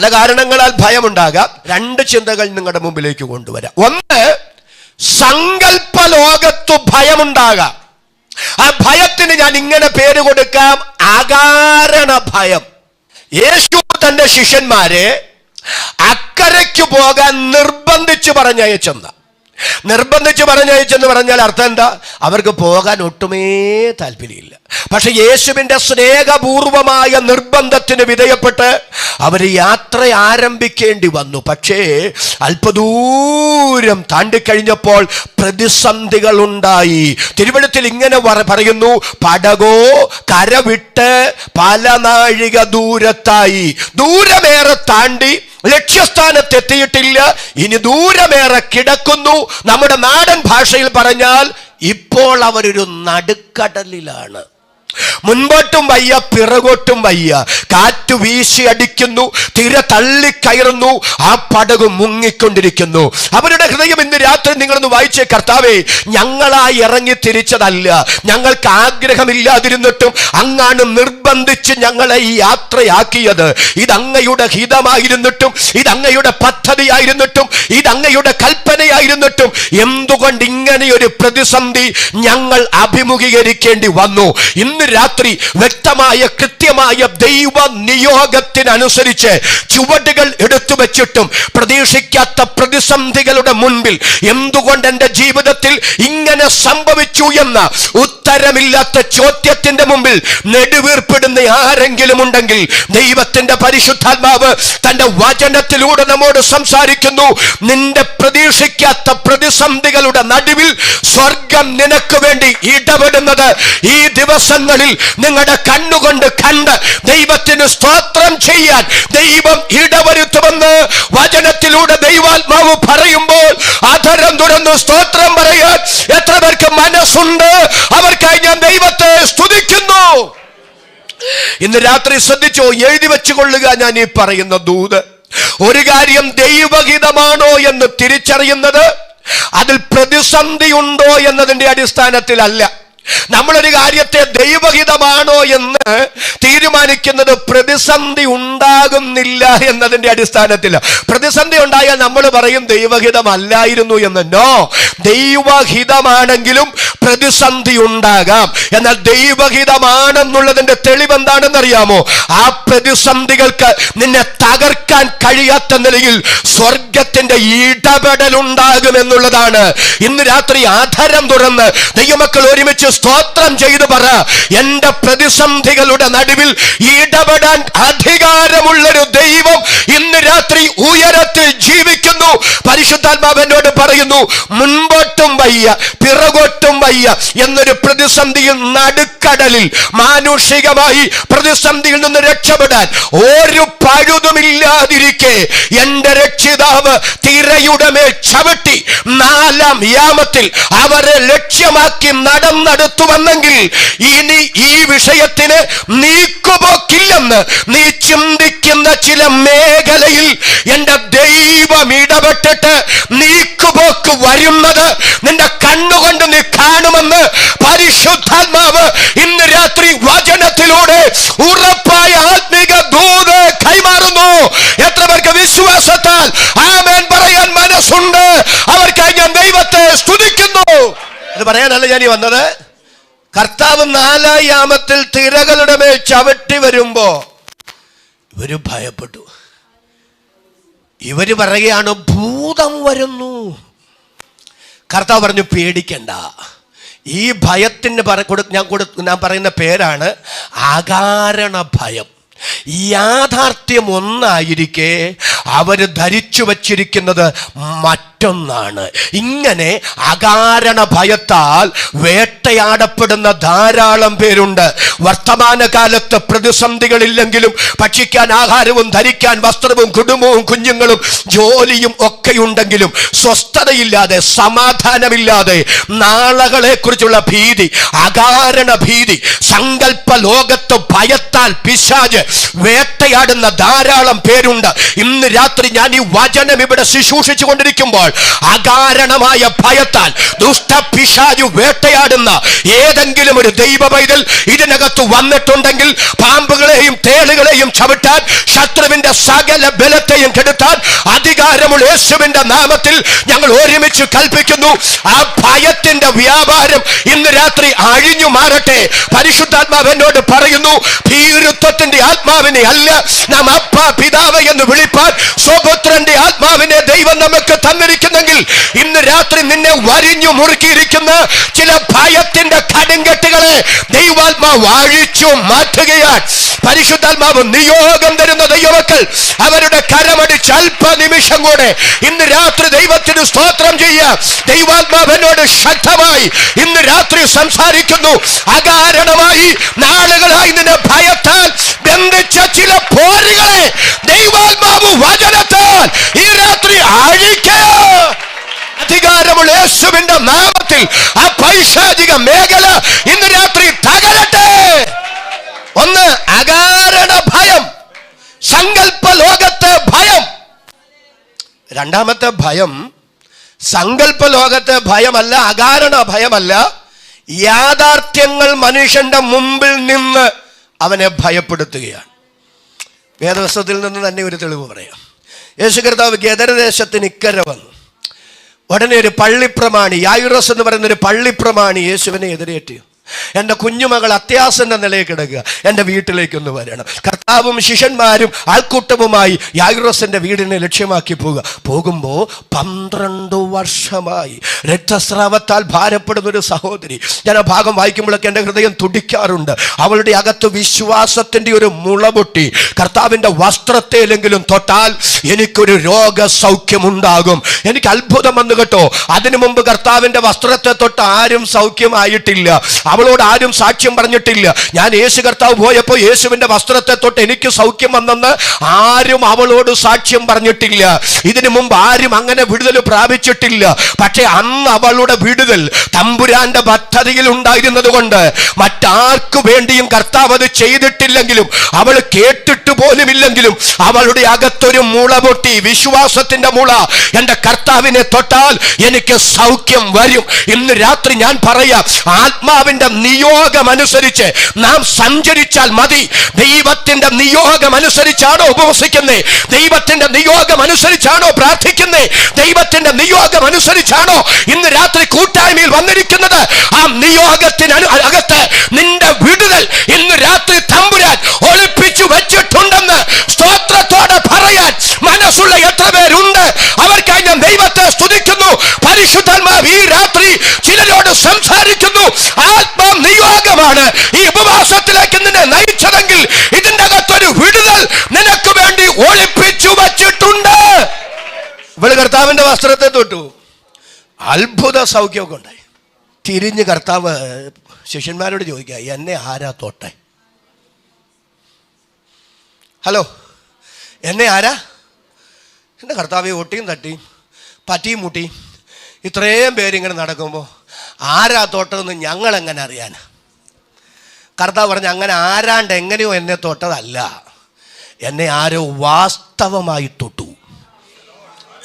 പല കാരണങ്ങളാൽ ഭയമുണ്ടാകാം. രണ്ട് ചിന്തകൾ നിങ്ങളുടെ മുമ്പിലേക്ക് കൊണ്ടുവരാം. ഒന്ന് സങ്കല്പ ലോകത്തു ഭയമുണ്ടാകാം. ആ ഭയത്തിന് ഞാൻ ഇങ്ങനെ പേര് കൊടുക്കാം. ആകാരണ ഭയം. യേശു തന്റെ ശിഷ്യന്മാരെ അക്കരയ്ക്ക് പോകാൻ നിർബന്ധിച്ചു പറഞ്ഞയച്ചെന്ന. നിർബന്ധിച്ചു പറഞ്ഞയച്ചെന്ന് പറഞ്ഞാൽ അർത്ഥം എന്താ? അവർക്ക് പോകാൻ ഒട്ടുമേ താല്പര്യമില്ല. പക്ഷെ യേശുവിന്റെ സ്നേഹപൂർവമായ നിർബന്ധത്തിന് വിധേയപ്പെട്ട് അവർ യാത്ര ആരംഭിക്കേണ്ടി വന്നു. പക്ഷേ അല്പദൂരം താണ്ടിക്കഴിഞ്ഞപ്പോൾ പ്രതിസന്ധികൾ ഉണ്ടായി. തിരുവഴുത്തിൽ ഇങ്ങനെ പറയുന്നു പടകോ കരവിട്ട് പല നാഴിക ദൂരത്തായി. ദൂരമേറെ താണ്ടി ലക്ഷ്യസ്ഥാനത്ത് എത്തിയിട്ടില്ല. ഇനി ദൂരമേറെ കിടക്കുന്നു. നമ്മുടെ നാടൻ ഭാഷയിൽ പറഞ്ഞാൽ ഇപ്പോൾ അവരൊരു നടുക്കടലിലാണ്. മുൻപോട്ടും വയ്യ പിറകോട്ടും വയ്യ. കാറ്റ് വീശി അടിക്കുന്നു തിര തള്ളിക്കയറുന്നു ആ പടക് മുങ്ങിക്കൊണ്ടിരിക്കുന്നു. അവരുടെ ഹൃദയം ഇന്ന് രാത്രി നിങ്ങളൊന്ന് വായിച്ചേ കർത്താവേ ഞങ്ങളായി ഇറങ്ങി തിരിച്ചതല്ല. ഞങ്ങൾക്ക് ആഗ്രഹമില്ലാതിരുന്നിട്ടും അങ്ങാണ് നിർബന്ധിച്ച് ഞങ്ങളെ ഈ യാത്രയാക്കിയത്. ഇതങ്ങയുടെ ഹിതമായിരുന്നിട്ടും ഇതങ്ങയുടെ പദ്ധതിയായിരുന്നിട്ടും ഇതങ്ങയുടെ കൽപ്പനയായിരുന്നിട്ടും എന്തുകൊണ്ട് ഇങ്ങനെ ഒരു പ്രതിസന്ധി ഞങ്ങൾ അഭിമുഖീകരിക്കേണ്ടി വന്നു? ഇന്ന് രാത്രി വ്യക്തമായ കൃത്യമായ ദൈവ നിയോഗത്തിനനുസരിച്ച് ചുവടുകൾ എടുത്തു വെച്ചിട്ടും പ്രതീക്ഷിക്കാത്ത പ്രതിസന്ധികളുടെ മുൻപിൽ എന്തുകൊണ്ട് എന്റെ ജീവിതത്തിൽ ഇങ്ങനെ സംഭവിച്ചു എന്ന ഉത്തരമില്ലാത്ത ചോദ്യത്തിന്റെ മുമ്പിൽ നെടുവീർപ്പിടുന്ന ആരെങ്കിലും ഉണ്ടെങ്കിൽ ദൈവത്തിന്റെ പരിശുദ്ധാത്മാവ് തന്റെ വചനത്തിലൂടെ നമ്മോട് സംസാരിക്കുന്നു. നിന്റെ പ്രതീക്ഷിക്കാത്ത പ്രതിസന്ധികളുടെ നടുവിൽ സ്വർഗം നിനക്ക് വേണ്ടി ഇടപെടുന്നത് ഈ ദിവസങ്ങളിൽ നിങ്ങളുടെ കണ്ണുകൊണ്ട് കണ്ട് ദൈവത്തിന് സ്തോത്രം ചെയ്യാൻ ദൈവം ഇടവരുത്തുമെന്ന് വചനത്തിലൂടെ ദൈവാത്മാവ് പറയുമ്പോൾ അധരം തുറന്ന് സ്തോത്രം പറയാൻ എത്ര പേർക്ക് മനസ്സുണ്ട്? അവർക്കായി ഞാൻ ദൈവത്തെ സ്തുതിക്കുന്നു. ഇന്ന് രാത്രി ശ്രദ്ധിച്ചോ? എഴുതി വെച്ചുകൊള്ളുക ഞാൻ ഈ പറയുന്ന ദൂത്. ഒരു കാര്യം ദൈവഹിതമാണോ എന്ന് തിരിച്ചറിയുന്നത് അതിൽ പ്രതിസന്ധി ഉണ്ടോ എന്നതിന്റെ അടിസ്ഥാനത്തിലല്ല. നമ്മളൊരു കാര്യത്തെ ദൈവഹിതമാണോ എന്ന് തീരുമാനിക്കുന്നത് പ്രതിസന്ധി ഉണ്ടാകുന്നില്ല എന്നതിന്റെ അടിസ്ഥാനത്തിൽ. പ്രതിസന്ധി ഉണ്ടായാൽ നമ്മൾ പറയും ദൈവഹിതമല്ലായിരുന്നു എന്ന്. നോ ദൈവഹിതമാണെങ്കിലും പ്രതിസന്ധി ഉണ്ടാകാം. എന്നാൽ ദൈവഹിതമാണെന്നുള്ളതിന്റെ തെളിവ് എന്താണെന്നറിയാമോ? ആ പ്രതിസന്ധികൾക്ക് നിന്നെ തകർക്കാൻ കഴിയാത്ത നിലയിൽ സ്വർഗത്തിന്റെ ഇടപെടൽ ഉണ്ടാകുമെന്നുള്ളതാണ് ഇന്ന് രാത്രി ആധാരം തുറന്ന് ദൈവമക്കൾ ഒരുമിച്ച് സ്തോത്രം ചെയ്തു പറ എന്റെ പ്രതിസന്ധികളുടെ നടുവിൽ ഇടപെടാൻ അധികാരമുള്ളൊരു ദൈവം ഇന്ന് രാത്രി ഉയരത്തിൽ ജീവിക്കുന്നു. പരിശുദ്ധാത്മാവ് എന്നോട് പറയുന്നു മുൻപോട്ടും വയ്യ പിറകോട്ടും വയ്യ എന്നൊരു പ്രതിസന്ധിയിൽ നടുക്കടലിൽ മാനുഷികമായി പ്രതിസന്ധിയിൽ നിന്ന് രക്ഷപ്പെടാൻ ഒരു പഴുതുമില്ലാതിരിക്കെ എന്റെ രക്ഷിതാവ് തിരയുടെ മേൽ ചവിട്ടി നാലാം യാമത്തിൽ അവരെ ലക്ഷ്യമാക്കി നടന്നെടുത്തു വന്നെങ്കിൽ ഇനി വിഷയത്തിന് നീക്കുപോക്കില്ലെന്ന് നീ ചിന്തിക്കുന്ന ചില മേഖലയിൽ എന്റെ ദൈവം ഇടപെട്ടിട്ട് നീക്കുപോക്ക് വരുന്നത് നിന്റെ കണ്ണുകൊണ്ട് നീ കാണുമെന്ന് പരിശുദ്ധാത്മാവ് ഇന്ന് രാത്രി വചനത്തിലൂടെ ഉറപ്പായ ആത്മീക ദൂത് കൈമാറുന്നു. എത്ര പേർക്ക് വിശ്വാസത്താൽ ആമേൻ പറയാൻ മനസ്സുണ്ട്. അവർക്കായി ഞാൻ ദൈവത്തെ സ്തുതിക്കുന്നു. അത് പറയാനല്ല ഞാൻ ഈ വന്നത്. കർത്താവ് നാലാം യാമത്തിൽ തിരകളുടെ മേൽ ചവിട്ടി വരുമ്പോ ഇവർ ഭയപ്പെട്ടു. ഇവർ പറയുകയാണ് ഭൂതം വരുന്നു. കർത്താവ് പറഞ്ഞു പേടിക്കണ്ട. ഈ ഭയത്തിന് ഞാൻ കൊടു ഞാൻ പറയുന്ന പേരാണ് ആകാരണ ഭയം യാഥാർത്ഥ്യം ഒന്നായിരിക്കെ അവർ ധരിച്ചു വച്ചിരിക്കുന്നത് മറ്റൊന്നാണ്. ഇങ്ങനെ അകാരണ ഭയത്താൽ വേട്ടയാടപ്പെടുന്ന ധാരാളം പേരുണ്ട്. വർത്തമാനകാലത്ത് പ്രതിസന്ധികളില്ലെങ്കിലും ഭക്ഷിക്കാൻ ആഹാരവും ധരിക്കാൻ വസ്ത്രവും കുടുംബവും കുഞ്ഞുങ്ങളും ജോലിയും ഒക്കെയുണ്ടെങ്കിലും സ്വസ്ഥതയില്ലാതെ സമാധാനമില്ലാതെ നാളകളെ കുറിച്ചുള്ള ഭീതി അകാരണ ഭീതി സങ്കല്പ ലോകത്ത് ഭയത്താൽ പിശാജ് വേട്ടയാടുന്ന ധാരാളം പേരുണ്ട്. ഇന്ന് രാത്രി ഞാൻ ഈ വചനം ഇവിടെ ശുശ്രൂഷിച്ചു കൊണ്ടിരിക്കുമ്പോൾ അകാരണമായ ഭയത്താൽ ദുഷ്ടപിശാചു വേട്ടയാടുന്ന ഏതെങ്കിലും ഒരു ദൈവ പൈതൽ ഇതിനകത്ത് വന്നിട്ടുണ്ടെങ്കിൽ പാമ്പുകളെയും തേളുകളെയും ചവിട്ടാൻ ശത്രുവിന്റെ സകല ബലത്തെയും കെടുത്താൻ അധികാരമുള്ള യേശുവിന്റെ നാമത്തിൽ ഞങ്ങൾ ഒരുമിച്ച് കൽപ്പിക്കുന്നു. ആ ഭയത്തിന്റെ വ്യാപാരം ഇന്ന് രാത്രി അഴിഞ്ഞു മാറട്ടെ. പരിശുദ്ധാത്മാവ് എന്നോട് പറയുന്നു ഭീരുത്വത്തിന്റെ ആത്മാവിനെ അല്ല നാം അപ്പ പിതാവ് എന്ന് വിളിപ്പാൻ സ്വപുത്രന്റെ ആത്മാവിനെ ദൈവം നമുക്ക് തന്നിരിക്കുന്നെങ്കിൽ ഇന്ന് രാത്രി നിന്നെ വരിഞ്ഞു മുറുക്കിയിരിക്കുന്ന ചില ഭയത്തിന്റെ കടുങ്കെട്ടുകളെ ദൈവാത്മാവ് അഴിച്ചു മാറ്റുകയാണ്. പരിശുദ്ധാത്മാവ് നിയോഗം തരുന്ന ദൈവമക്കൾ അവരുടെ കരമടിച്ച് അല്പ നിമിഷം കൂടെ ഇന്ന് രാത്രി ദൈവത്തിന് സ്തോത്രം ചെയ്യുക. ദൈവാത്മാവ് ശക്തമായി ഇന്ന് രാത്രി സംസാരിക്കുന്നു. അകാരണമായി നാളുകളായി നിന്നെ ഭയത്താൽ ബന്ധിച്ച ചില പോരുകളെ ദൈവാത്മാവ് വചനത്താൽ ഈ രാത്രി അഴിക്കുക അധികാരമുള്ള യേശുവിന്റെ നാമത്തിൽ ആ പൈശാചിക മേഖല ഇന്ന് രാത്രി തകരട്ടെ. ഒന്ന് അകാരണ ഭയം സങ്കല്പ ലോകത്തെ ഭയം. രണ്ടാമത്തെ ഭയം സങ്കല്പ ലോകത്തെ ഭയമല്ല അകാരണ ഭയമല്ല. യാഥാർത്ഥ്യങ്ങൾ മനുഷ്യന്റെ മുമ്പിൽ നിന്ന് അവനെ ഭയപ്പെടുത്തുകയാണ്. വേദവസ്തത്തിൽ നിന്ന് തന്നെ ഒരു തെളിവ് പറയാം. യേശു കർത്താവ് ഗദരദേശത്തിന് ഇക്കരെ വന്നു. ഉടനെ ഒരു പള്ളിപ്രമാണി യായുറസ് എന്ന് പറയുന്ന ഒരു പള്ളിപ്രമാണി യേശുവിനെ എതിരേറ്റു. എന്റെ കുഞ്ഞുമകൾ അത്യാസന്റെ നിലയിൽ കിടക്കുക. എന്റെ വീട്ടിലേക്കൊന്ന് വരണം. കർത്താവും ശിഷ്യന്മാരും ആൾക്കൂട്ടവുമായി യായുറസിന്റെ വീടിനെ ലക്ഷ്യമാക്കി പോവുക. പോകുമ്പോൾ പന്ത്രണ്ട് വർഷമായി രക്തസ്രാവത്താൽ ഭാരപ്പെടുന്ന ഒരു സഹോദരി. ഞാൻ ആ ഭാഗം വായിക്കുമ്പോഴൊക്കെ എന്റെ ഹൃദയം തുടിക്കാറുണ്ട്. അവളുടെ അകത്ത് വിശ്വാസത്തിന്റെ ഒരു മുളപൊട്ടി. കർത്താവിന്റെ വസ്ത്രത്തെങ്കിലും തൊട്ടാൽ എനിക്കൊരു രോഗസൗഖ്യമുണ്ടാകും. എനിക്ക് അത്ഭുതം വന്നു കേട്ടോ. അതിനു മുമ്പ് കർത്താവിന്റെ വസ്ത്രത്തെ തൊട്ട് ആരും സൗഖ്യമായിട്ടില്ല. അവളോട് ആരും സാക്ഷ്യം പറഞ്ഞിട്ടില്ല. ഞാൻ യേശു കർത്താവ് പോയപ്പോൾ യേശുവിന്റെ വസ്ത്രത്തെ തൊട്ട് എനിക്ക് സൗഖ്യം വന്നെന്ന് ആരും അവളോട് സാക്ഷ്യം പറഞ്ഞിട്ടില്ല. ഇതിനു മുമ്പ് ആരും അങ്ങനെ വിടുതൽ പ്രാപിച്ചിട്ടില്ല. പക്ഷെ അന്ന് അവളുടെ വിടുതൽ തമ്പുരാന്റെ പദ്ധതിയിൽ ഉണ്ടായിരുന്നത് കൊണ്ട് മറ്റാർക്കു വേണ്ടിയും കർത്താവ് അത് ചെയ്തിട്ടില്ലെങ്കിലും അവൾ കേട്ടിട്ട് പോലുമില്ലെങ്കിലും അവളുടെ അകത്തൊരു മുള പൊട്ടി വിശ്വാസത്തിന്റെ മുള എന്റെ കർത്താവിനെ തൊട്ടാൽ എനിക്ക് സൗഖ്യം വരും. ഇന്ന് രാത്രി ഞാൻ പറയാം ആത്മാവിന്റെ നിയോഗം അനുസരിച്ച് നാം സഞ്ചരിച്ചാൽ മതി. ദൈവത്തിന്റെ നിയോഗം അനുസരിച്ചാണോ ഉപവസിക്കുന്നേ? ദൈവത്തിന്റെ നിയോഗം അനുസരിച്ചാണോ പ്രാർത്ഥിക്കുന്നേ? ദൈവത്തിന്റെ നിയോഗം അനുസരിച്ചാണോ ഇന്ന് രാത്രി കൂട്ടായ്മയിൽ വന്നിരിക്കുന്നത്? ആ നിയോഗത്തിന് അകത്ത് നിന്റെ വിടുതൽ ഇന്ന് രാത്രി തമ്പുരാൻ ഒളിപ്പിച്ചു വെച്ചിട്ടുണ്ടെന്ന് സ്തോത്രത്തോടെ പറയാൻ മനസ്സുള്ള എത്ര പേരുണ്ട് അവർക്കായി ഞാൻ ദൈവത്തെ സ്തുതിക്കുന്നു പരിശുദ്ധന്മാർ ഈ രാത്രി ചിലരോട് സംസാരിക്കുന്നു ആത്മാ നിയോഗമാണ് ഈ ഉപവാസത്തിലേക്ക് നിന്നെ നയിച്ചതെങ്കിൽ ഇതിന്റെ അകത്തൊരു വിടുതൽ നിനക്ക് വേണ്ടി ഒളിപ്പിച്ചു വച്ചിട്ടുണ്ട് ഇവൾ കർത്താവിന്റെ വസ്ത്രത്തെ തൊട്ടു അത്ഭുത സൗഖ്യമൊക്കെ ഉണ്ടായി. തിരിഞ്ഞ് കർത്താവ് ശിഷ്യന്മാരോട് ചോദിക്കുക എന്നെ ആരാ തോട്ടെ? ഹലോ എന്നെ ആരാ? എന്റെ കർത്താവ് ഒട്ടിയും തട്ടിയും പറ്റിയും മുട്ടിയും ഇത്രയും പേരിങ്ങനെ നടക്കുമ്പോൾ ആരാ തൊട്ടതെന്ന് ഞങ്ങളെങ്ങനെ അറിയാൻ കർത്താവ് പറഞ്ഞ അങ്ങനെ ആരാണ്ട് എങ്ങനെയോ എന്നെ തൊട്ടതല്ല. എന്നെ ആരോ വാസ്തവമായി തൊട്ടു.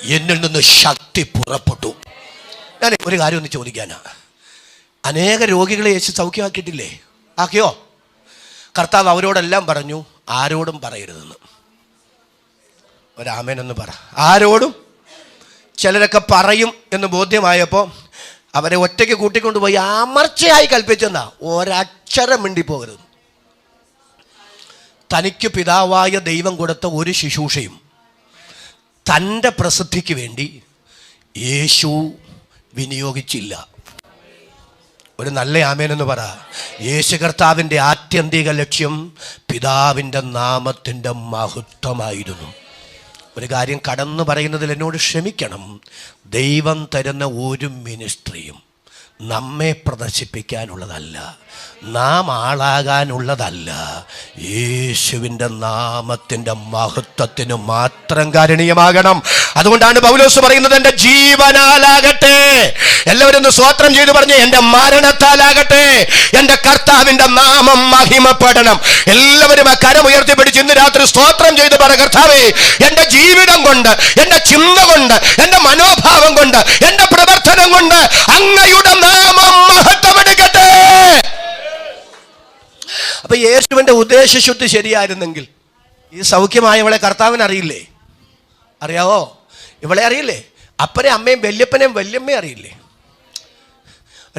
എന്നിൽ നിന്ന് ശക്തി പുറപ്പെട്ടു. ഞാൻ ഒരു കാര്യം ഒന്ന് ചോദിക്കാനാ. അനേക രോഗികളെ യേശു സൗഖ്യമാക്കിയിട്ടില്ലേ? ആക്കിയോ? കർത്താവ് അവരോടെല്ലാം പറഞ്ഞു ആരോടും പറയരുതെന്ന്. ഒരാമേനെന്ന് പറ. ആരോടും? ചിലരൊക്കെ പറയും എന്ന് ബോധ്യമായപ്പോൾ അവരെ ഒറ്റയ്ക്ക് കൂട്ടിക്കൊണ്ടുപോയി അമർച്ചയായി കൽപ്പിച്ചെന്നാ. ഒരക്ഷരം മിണ്ടിപ്പോകരുത്. തനിക്ക് പിതാവായ ദൈവം കൊടുത്ത ഒരു ശുശ്രൂഷയും തന്റെ പ്രസിദ്ധിക്ക് വേണ്ടി യേശു വിനിയോഗിച്ചില്ല. ഒരു നല്ല ആമേനെന്ന് പറ. യേശു കർത്താവിന്റെ ആത്യന്തിക ലക്ഷ്യം പിതാവിന്റെ നാമത്തിന്റെ മഹത്വമായിരുന്നു. ഒരു കാര്യം കടന്നു പറയുന്നതിൽ എന്നോട് ക്ഷമിക്കണം. ദൈവം തരുന്ന ഒരു മിനിസ്ട്രിയും നമ്മെ പ്രദർശിപ്പിക്കാനുള്ളതല്ല നാം ആളാകാനുള്ളതല്ല. യേശുവിന്റെ നാമത്തിന്റെ മഹത്വത്തിന് മാത്രം കാരണീയമാകണം. അതുകൊണ്ടാണ് പൗലോസ് പറയുന്നത് എന്റെ ജീവനാലാകട്ടെ. എല്ലാവരും ഒന്ന് സ്വോത്രം ചെയ്തു പറഞ്ഞു എന്റെ മരണത്താലാകട്ടെ. എന്റെ കർത്താവിന്റെ നാമം മഹിമപ്പെടണം. എല്ലാവരും ആ കരം ഉയർത്തിപ്പിടിച്ച് ഇന്ന് രാത്രി സ്തോത്രം ചെയ്ത് പറ കർത്താവേ എന്റെ ജീവിതം കൊണ്ട് എന്റെ ചിന്ത കൊണ്ട് എന്റെ മനോഭാവം കൊണ്ട് എന്റെ പ്രവർത്തനം കൊണ്ട് അങ്ങയുടെ നാമം മഹത്വമെടുക്കട്ടെ. അപ്പൊ യേശുവിന്റെ ഉദ്ദേശശുദ്ധി ശരിയായിരുന്നെങ്കിൽ ഈ സൗഖ്യമായവളെ കർത്താവിന് അറിയില്ലേ? അറിയാവോ? ഇവളെ അറിയില്ലേ? അപ്പനെ അമ്മയും വല്യപ്പനെയും വല്യമ്മയും അറിയില്ലേ?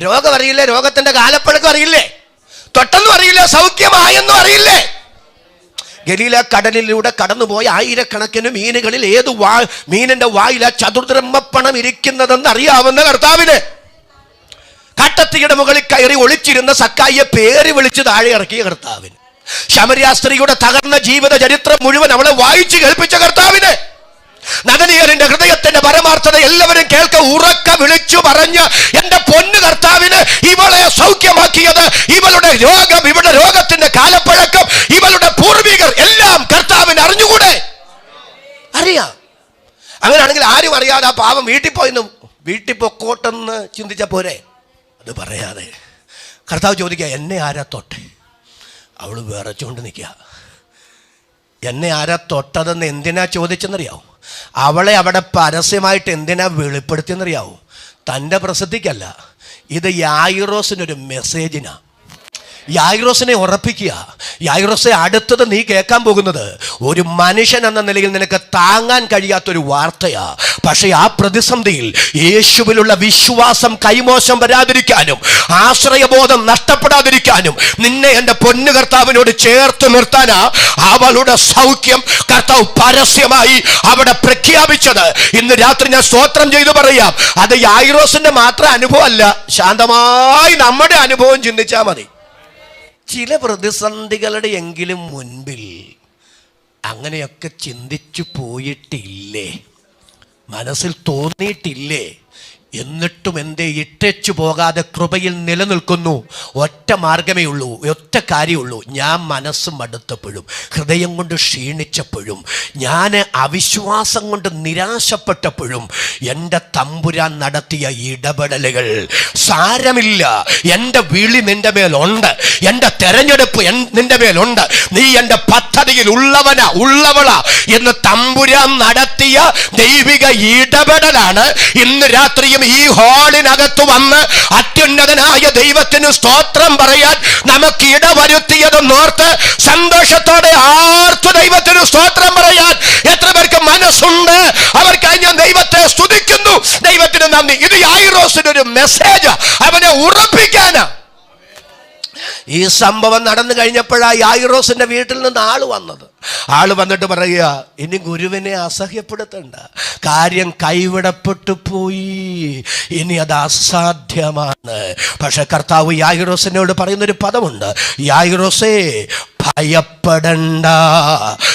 രോഗം അറിയില്ലേ? രോഗത്തിന്റെ കാലപ്പഴക്കം അറിയില്ലേ? തൊട്ടെന്നും അറിയില്ല സൗഖ്യമായെന്നും അറിയില്ലേ? ഗലീല കടലിലൂടെ കടന്നുപോയ ആയിരക്കണക്കിന് മീനുകളിൽ ഏത് വാ മീനിന്റെ വായില ചതുർദ്രഹ്മപ്പണം ഇരിക്കുന്നതെന്ന് അറിയാവുന്ന കർത്താവിന്. കട്ടത്തിയുടെ മുകളിൽ കയറി ഒളിച്ചിരുന്ന സക്കായിയെ പേര് വിളിച്ച് താഴെ ഇറക്കിയ കർത്താവിന്. ശമരിയ സ്ത്രീയുടെ തകർന്ന ജീവിത ചരിത്രം മുഴുവൻ അവളെ വായിച്ചു കേൾപ്പിച്ച കർത്താവിനെ. നദനീയറിന്റെ ഹൃദയത്തിന്റെ പരമാർത്ഥത എല്ലാവരും കേൾക്ക ഉറക്ക വിളിച്ചു പറഞ്ഞ് എന്റെ പൊന്നു കർത്താവിന് ഇവളെ സൗഖ്യമാക്കിയത്. ഇവളുടെ രോഗം ഇവളുടെ രോഗത്തിന്റെ കാലപ്പഴക്കം ഇവളുടെ പൂർവികർ എല്ലാം കർത്താവിന് അറിഞ്ഞുകൂടെ? അറിയാം. അങ്ങനെയാണെങ്കിൽ ആരും അറിയാതെ ആ പാവം വീട്ടിൽ പോയിന്ന് വീട്ടിൽ പൊക്കോട്ടെന്ന് ചിന്തിച്ച പോരെ? അത് പറയാതെ. കർത്താവ് ചോദിക്കുക എന്നെ ആരാ തൊട്ടെ? അവൾ വിറച്ചുകൊണ്ട് നിൽക്കുക. എന്നെ ആരാ തൊട്ടതെന്ന് എന്തിനാ ചോദിച്ചെന്നറിയാവും? അവളെ അവിടെ പരസ്യമായിട്ട് എന്തിനാ വെളിപ്പെടുത്തിയെന്നറിയാവും? തന്റെ പ്രസിദ്ധിക്കല്ല. ഇത് യായിറോസിനൊരു മെസ്സേജിനാ യായിറോസിനെ ഉറപ്പിക്കുക. യായിറോസെ അടുത്തത് നീ കേൾക്കാൻ പോകുന്നത് ഒരു മനുഷ്യൻ എന്ന നിലയിൽ നിനക്ക് താങ്ങാൻ കഴിയാത്തൊരു വാർത്തയാ. പക്ഷേ ആ പ്രതിസന്ധിയിൽ യേശുവിലുള്ള വിശ്വാസം കൈമോശം വരാതിരിക്കാനും ആശ്രയബോധം നഷ്ടപ്പെടാതിരിക്കാനും നിന്നെ എന്റെ പൊന്നു കർത്താവിനോട് ചേർത്ത് നിർത്താനാ അവളുടെ സൗഖ്യം കർത്താവ് പരസ്യമായി അവിടെ പ്രഖ്യാപിച്ചത്. ഇന്ന് രാത്രി ഞാൻ സ്തോത്രം ചെയ്തു പറയാം. അത് യായിറോസിന്റെ മാത്രം അനുഭവമല്ല ശാന്തമായി നമ്മുടെ അനുഭവം ചിന്തിച്ചാൽ മതി. ചില പ്രതിസന്ധികളുടെ എങ്കിലും മുൻപിൽ അങ്ങനെയൊക്കെ ചിന്തിച്ചു പോയിട്ടില്ലേ? മനസ്സിൽ തോന്നിയിട്ടില്ലേ? എന്നിട്ടും എന്തേ ഇട്ടേച്ചു പോകാതെ കൃപയിൽ നിലനിൽക്കുന്നു. ഒറ്റ മാർഗമേ ഉള്ളൂ. ഒറ്റ കാര്യമുള്ളൂ ഞാൻ മനസ്സ് മടുത്തപ്പോഴും ഹൃദയം കൊണ്ട് ക്ഷീണിച്ചപ്പോഴും ഞാൻ അവിശ്വാസം കൊണ്ട് നിരാശപ്പെട്ടപ്പോഴും എന്റെ തമ്പുരാൻ നടത്തിയ ഇടപെടലുകൾ സാരമില്ല. എന്റെ വിളി നിന്റെ മേലുണ്ട്. എന്റെ തെരഞ്ഞെടുപ്പ് നിന്റെ മേലുണ്ട്. നീ എന്റെ പദ്ധതിയിൽ ഉള്ളവനാ ഉള്ളവള എന്ന് തമ്പുരാൻ നടത്തിയ ദൈവിക ഇടപെടലാണ് ഇന്ന് രാത്രിയും ഈ ഹാളിനകത്ത് വന്ന് അത്യുന്നതനായ ദൈവത്തിന് സ്തോത്രം പറയാൻ നമുക്ക് ഇടവരുത്തിയതെന്നോർത്ത് സന്തോഷത്തോടെ ആർത്തു ദൈവത്തിന് സ്തോത്രം പറയാൻ എത്ര പേർക്ക് മനസ്സുണ്ട്? അവർക്കായി ഞാൻ ദൈവത്തെ സ്തുതിക്കുന്നു. ദൈവത്തിന് നന്ദി. ഇത് യായിറോസിന് ഒരു മെസ്സേജ്. അവനെ ഉറപ്പിക്കാനാ. ഈ സംഭവം നടന്നു കഴിഞ്ഞപ്പോഴാണ് ഐറോസിന്റെ വീട്ടിൽ നിന്ന് ആൾ വന്നത്. ആൾ വന്നിട്ട് പറയുക ഇനി ഗുരുവിനെ അസഹ്യപ്പെടുത്തണ്ട. കാര്യം കൈവിടപ്പെട്ടു പോയി. ഇനി അത് അസാധ്യമാണ്. പക്ഷെ കർത്താവ് യാഹിറോസിനോട് പറയുന്നൊരു പദമുണ്ട് യാഹിറോസേ ഭയപ്പെടണ്ട.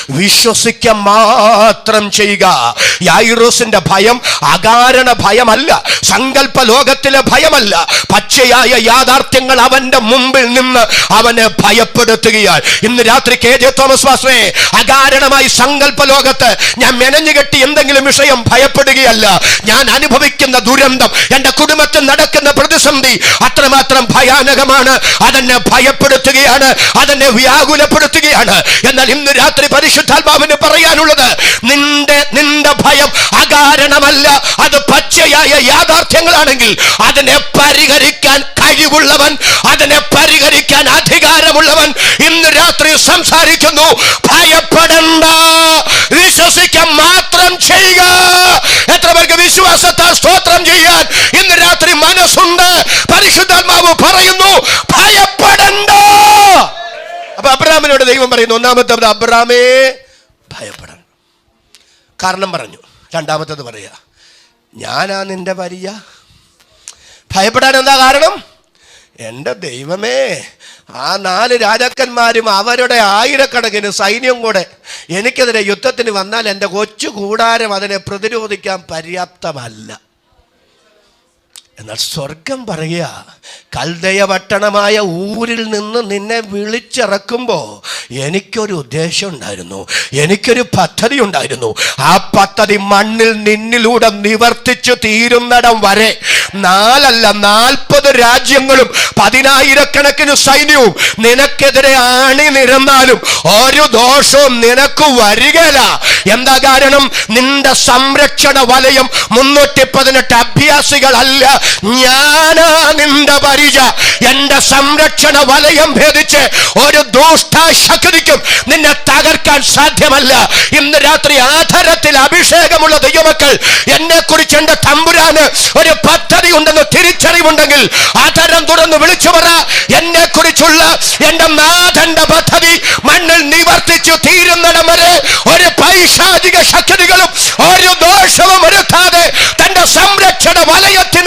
വിശ്വസിക്ക മാത്രം ചെയ്യുക. യായിറോസിന്റെ ഭയം അകാരണ ഭയമല്ല സങ്കല്പ ലോകത്തിലെ ഭയമല്ല. പച്ചയായ യാഥാർത്ഥ്യങ്ങൾ അവന്റെ മുമ്പിൽ നിന്ന് അവനെ ഭയപ്പെടുത്തുകയാൽ. ഇന്ന് രാത്രി കെ ജെ തോമസ് വാസ്വേ അകാരണമായി സങ്കല്പ ലോകത്ത് ഞാൻ മെനഞ്ഞുകെട്ടി എന്തെങ്കിലും വിഷയം ഭയപ്പെടുകയല്ല. ഞാൻ അനുഭവിക്കുന്ന ദുരന്തം എന്റെ കുടുംബത്തിൽ നടക്കുന്ന പ്രതിസന്ധി അത്രമാത്രം ഭയാനകമാണ്. അതെന്നെ ഭയപ്പെടുത്തുകയാണ് അതെന്നെ വ്യാകുലപ്പെടുത്തുകയാണ്. എന്നാൽ ഇന്ന് രാത്രി പരിശുദ്ധാത്മാവിന് പറയാനുള്ളത് നിന്റെ നിന്റെ ഭയം അകാരണമല്ല അത് പച്ചയായ യാഥാർത്ഥ്യങ്ങളാണെങ്കിൽ അതിനെ പരിഹരിക്കാൻ കഴിവുള്ളവൻ അതിനെ പരിഹരിക്കാൻ അധികാരമുള്ളവൻ ഇന്ന് രാത്രി സംസാരിക്കുന്നു. ഭയപ്പെടണ്ട വിശ്വസിക്കാൻ മാത്രം ചെയ്യുക. എത്ര പേർക്ക് വിശ്വാസത്താൽ സ്തോത്രം ചെയ്യാൻ? ഇന്ന് രാത്രി മനസ്സുണ്ട്. പരിശുദ്ധാത്മാവ് പറയുന്നു ഭയപ്പെടണ്ട. അപ്പൊ അബ്രാമിനോട് ദൈവം പറയുന്നു ഒന്നാമത്തെ അബ്രാമേ ഭയപ്പെടണം. കാരണം പറഞ്ഞു. രണ്ടാമത്തത് പറയാ ഞാനാ നിന്റെ ഭാര്യ ഭയപ്പെടാൻ എന്താ കാരണം? എന്റെ ദൈവമേ ആ നാല് രാജാക്കന്മാരും അവരുടെ ആയിരക്കണക്കിന് സൈന്യം കൂടെ എനിക്കെതിരെ യുദ്ധത്തിന് വന്നാൽ എന്റെ കൊച്ചു കൂടാരം അതിനെ പ്രതിരോധിക്കാൻ പര്യാപ്തമല്ല. എന്നാൽ സ്വർഗം പറയുക കൽദയ പട്ടണമായ ഊരിൽ നിന്ന് നിന്നെ വിളിച്ചിറക്കുമ്പോൾ എനിക്കൊരു ഉദ്ദേശം ഉണ്ടായിരുന്നു എനിക്കൊരു പദ്ധതി ഉണ്ടായിരുന്നു. ആ പദ്ധതി മണ്ണിൽ നിന്നിലൂടെ നിവർത്തിച്ചു തീരുന്നിടം വരെ നാലല്ല നാൽപ്പത് രാജ്യങ്ങളും പതിനായിരക്കണക്കിന് സൈന്യവും നിനക്കെതിരെ ആണി നിരന്നാലും ഒരു ദോഷവും നിനക്ക് വരികയില്ല. എന്താ കാരണം? നിന്റെ സംരക്ഷണ വലയം മുന്നൂറ്റി പതിനെട്ട് അഭ്യാസികളല്ല ഞാനാ നിന്റെ പരിച എന്റെ സംരക്ഷണ വലയം ഭേദിച്ച് ഒരു ദുഷ്ടശക്തിക്കും നിന്നെ തകർക്കാൻ സാധ്യമല്ല. ഇന്ന് രാത്രി ആധാരത്തിൽ അഭിഷേകമുള്ള ദൈവമക്കൾ എന്നെ കുറിച്ച് എന്റെ തമ്പുരാന് ഒരു പദ്ധതി ഉണ്ടെന്ന് തിരിച്ചറിവുണ്ടെങ്കിൽ ആധാരം തുറന്ന് വിളിച്ചു പറ. എന്നെ കുറിച്ചുള്ള എന്റെ നാഥന്റെ പദ്ധതി മണ്ണിൽ നിവർത്തിച്ചു തീരുന്നിടം വരെ ഒരു പൈശാചിക ശക്തികളും ഒരു ദോഷവും വരുത്താതെ തന്റെ സംരക്ഷണ വലയത്തിൽ